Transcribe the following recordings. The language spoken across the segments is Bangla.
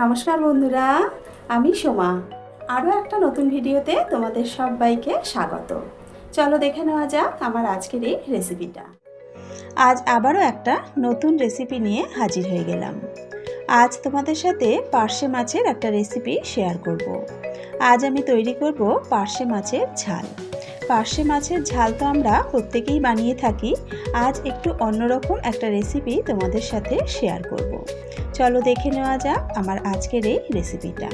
নমস্কার বন্ধুরা, আমি সোমা। আরও একটা নতুন ভিডিওতে তোমাদের সবাইকে স্বাগত। চলো দেখে নেওয়া যাক আমার আজকের এই রেসিপিটা। আজ আবারও একটা নতুন রেসিপি নিয়ে হাজির হয়ে গেলাম। আজ তোমাদের সাথে পার্শে মাছের একটা রেসিপি শেয়ার করব। আজ আমি তৈরি করব পার্শে মাছের ঝাল। পার্শে মাছের ঝাল তো আমরা প্রত্যেকেই বানিয়ে থাকি, আজ একটু অন্যরকম একটা রেসিপি তোমাদের সাথে শেয়ার করব। চলো দেখে নেওয়া যাক আমার আজকের এই রেসিপিটা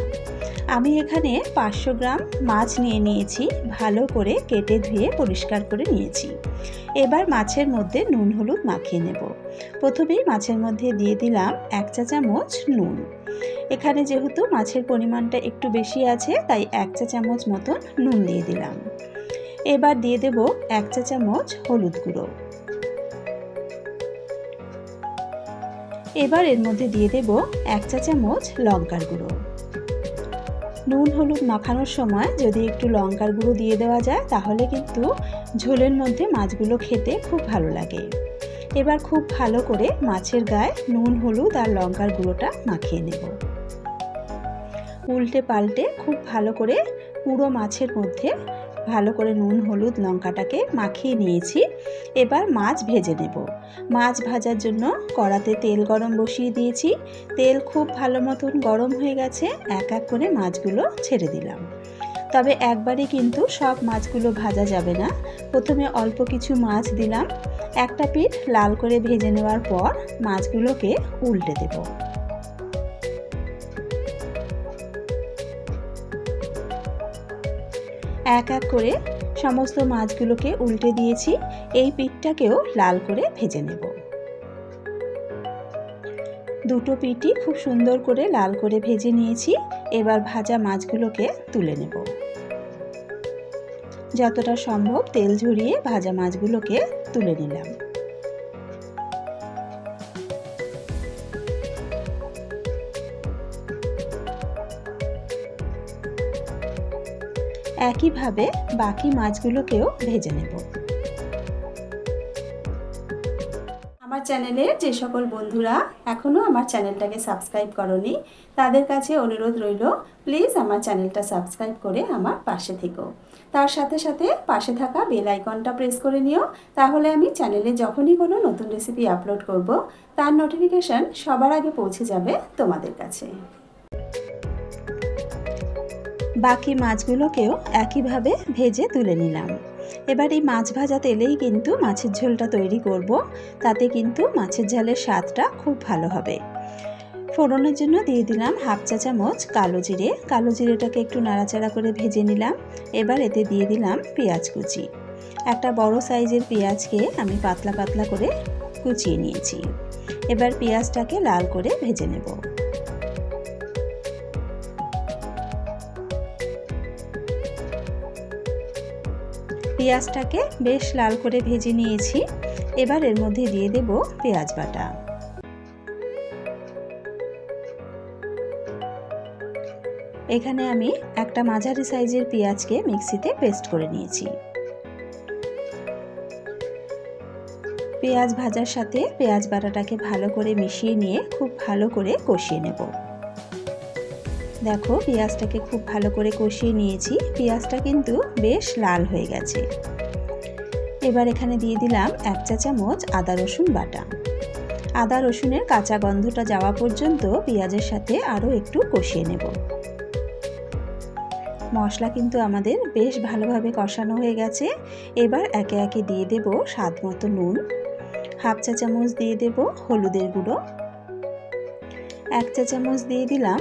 আমি এখানে পাঁচশো গ্রাম মাছ নিয়ে নিয়েছি, ভালো করে কেটে ধুয়ে পরিষ্কার করে নিয়েছি। এবার মাছের মধ্যে নুন, হলুদ মাখিয়ে নেব। প্রথমেই মাছের মধ্যে দিয়ে দিলাম এক চা চামচ নুন। এখানে যেহেতু মাছের পরিমাণটা একটু বেশি আছে, তাই এক চা চামচ মতন নুন দিয়ে দিলাম। এবার দিয়ে দেব এক চা চামচ হলুদ গুঁড়ো। এবার এর মধ্যে দিয়ে দেব এক চা চামচ লঙ্কার গুঁড়ো। নুন হলুদ মাখানোর সময় যদি একটু লঙ্কার গুঁড়ো দিয়ে দেওয়া যায়, তাহলে কিন্তু ঝোলের মধ্যে মাছগুলো খেতে খুব ভালো লাগে। এবার খুব ভালো করে মাছের গায়ে নুন, হলুদ আর লঙ্কার গুঁড়োটা মাখিয়ে নেব। উল্টে পাল্টে খুব ভালো করে পুরো মাছের মধ্যে ভালো করে নুন, হলুদ লঙ্কাটাকে মাখিয়ে নিয়েছি। এবার মাছ ভেজে নেব। মাছ ভাজার জন্য কড়াতে তেল গরম বসিয়ে দিয়েছি। তেল খুব ভালো মতন গরম হয়ে গেছে, এক এক করে মাছগুলো ছেড়ে দিলাম। তবে একবারে কিন্তু সব মাছগুলো ভাজা যাবে না। প্রথমে অল্প কিছু মাছ দিলাম। একটা পিঠ লাল করে ভেজে নেওয়ার পর মাছগুলোকে উল্টে দেবো। এক এক করে সমস্ত মাছগুলোকে উল্টে দিয়েছি। এই পিঠটাকেও লাল করে ভেজে নেব। দুটো পিঠই খুব সুন্দর করে লাল করে ভেজে নিয়েছি। এবার ভাজা মাছগুলোকে তুলে নেব। যতটা সম্ভব তেল ঝরিয়ে ভাজা মাছগুলোকে তুলে নিলাম। একইভাবে বাকি মাছগুলোকেও ভেজে নেব। আমার চ্যানেলের যে সকল বন্ধুরা এখনও আমার চ্যানেলটাকে সাবস্ক্রাইব করনি, তাদের কাছে অনুরোধ রইল, প্লিজ আমার চ্যানেলটা সাবস্ক্রাইব করে আমার পাশে থেকো। তার সাথে সাথে পাশে থাকা বেল আইকনটা প্রেস করে নিও, তাহলে আমি চ্যানেলে যখনই কোনো নতুন রেসিপি আপলোড করব, তার নোটিফিকেশান সবার আগে পৌঁছে যাবে তোমাদের কাছে। বাকি মাছগুলোকেও একইভাবে ভেজে তুলে নিলাম। এবার এই মাছ ভাজা তেলেই কিন্তু মাছের ঝোলটা তৈরি করব, তাতে কিন্তু মাছের ঝালের স্বাদটা খুব ভালো হবে। ফোড়নের জন্য দিয়ে দিলাম হাফ চা চামচ কালো জিরে। কালো জিরেটাকে একটু নাড়াচাড়া করে ভেজে নিলাম। এবার এতে দিয়ে দিলাম পেঁয়াজ কুচি। একটা বড় সাইজের পেঁয়াজকে আমি পাতলা পাতলা করে কুচিয়ে নিয়েছি। এবার পেঁয়াজটাকে লাল করে ভেজে নেব। পেঁয়াজটাকে বেশ লাল করে ভেজে নিয়েছি। এবার এর মধ্যে দিয়ে দেব পেঁয়াজ বাটা। এখানে আমি একটা মাঝারি সাইজের পেঁয়াজকে মিক্সিতে পেস্ট করে নিয়েছি। পেঁয়াজ ভাজার সাথে পেঁয়াজ বাটাটাকে ভালো করে মিশিয়ে নিয়ে খুব ভালো করে কষিয়ে নেব। দেখো পেঁয়াজটাকে খুব ভালো করে কষিয়ে নিয়েছি। পেঁয়াজটা কিন্তু বেশ লাল হয়ে গেছে। এবার এখানে দিয়ে দিলাম এক চা চামচ আদা রসুন বাটা। আদা রসুনের কাঁচা গন্ধটা যাওয়া পর্যন্ত পেঁয়াজের সাথে আরও একটু কষিয়ে নেব। মশলা কিন্তু আমাদের বেশ ভালোভাবে কষানো হয়ে গেছে। এবার একে একে দিয়ে দেব স্বাদ মতো নুন। হাফ চা চামচ দিয়ে দেব হলুদের গুঁড়ো। এক চা চামচ দিয়ে দিলাম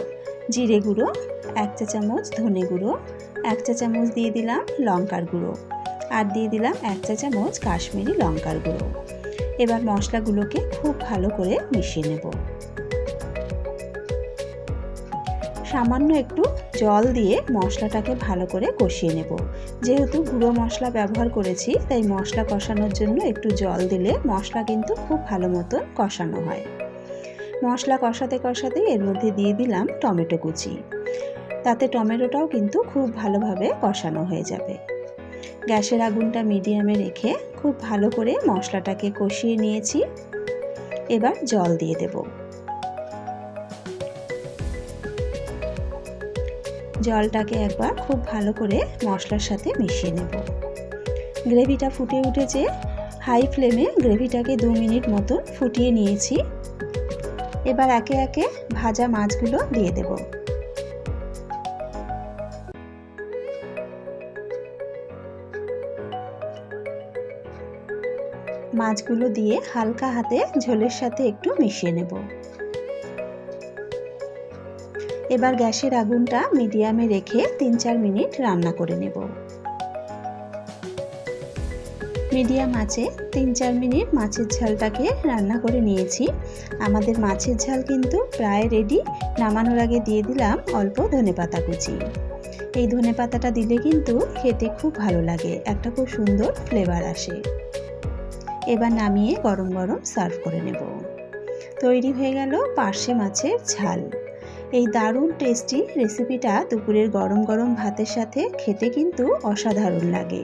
জিরে গুঁড়ো, এক চা চামচ ধনে গুঁড়ো, এক চা চামচ দিয়ে দিলাম লঙ্কার গুঁড়ো আর দিয়ে দিলাম এক চা চামচ কাশ্মীরি লঙ্কার গুঁড়ো। এবার মশলাগুলোকে খুব ভালো করে মিশিয়ে নেব। সামান্য একটু জল দিয়ে মশলাটাকে ভালো করে কষিয়ে নেব। যেহেতু গুঁড়ো মশলা ব্যবহার করেছি, তাই মশলা কষানোর জন্য একটু জল দিলে মশলা কিন্তু খুব ভালো মতন কষানো হয়। মশলা কষাতে কষাতে এর মধ্যে দিয়ে দিলাম টমেটো কুচি। তাতে টমেটোটাও কিন্তু খুব ভালোভাবে কষানো হয়ে যাবে। গ্যাসের আগুনটা মিডিয়ামে রেখে খুব ভালো করে মশলাটাকে কষিয়ে নিয়েছি। এবার জল দিয়ে দেব। জলটাকে একবার খুব ভালো করে মশলার সাথে মিশিয়ে নেব। গ্রেভিটা ফুটে উঠেছে। হাই ফ্লেমে গ্রেভিটাকে দু মিনিট মতন ফুটিয়ে নিয়েছি। এবার একে একে ভাজা মাছগুলো দিয়ে দেব। মাছগুলো দিয়ে হালকা হাতে ঝোলের সাথে একটু মিশিয়ে নেব। এবার গ্যাসের আগুনটা মিডিয়ামে রেখে তিন চার মিনিট রান্না করে নেব। মিডিয়াম আছে, তিন চার মিনিট মাছের ঝালটাকে রান্না করে নিয়েছি। আমাদের মাছের ঝাল কিন্তু প্রায় রেডি নামানোর আগে দিয়ে দিলাম অল্প ধনেপাতা কুচি। এই ধনেপাতাটা দিলে কিন্তু খেতে খুব ভালো লাগে, একটা খুব সুন্দর ফ্লেভার আসে। এবার নামিয়ে গরম গরম সার্ভ করে নেব। তৈরি হয়ে গেল পার্শে মাছের ঝাল। এই দারুণ টেস্টি রেসিপিটা দুপুরের গরম গরম ভাতের সাথে খেতে কিন্তু অসাধারণ লাগে।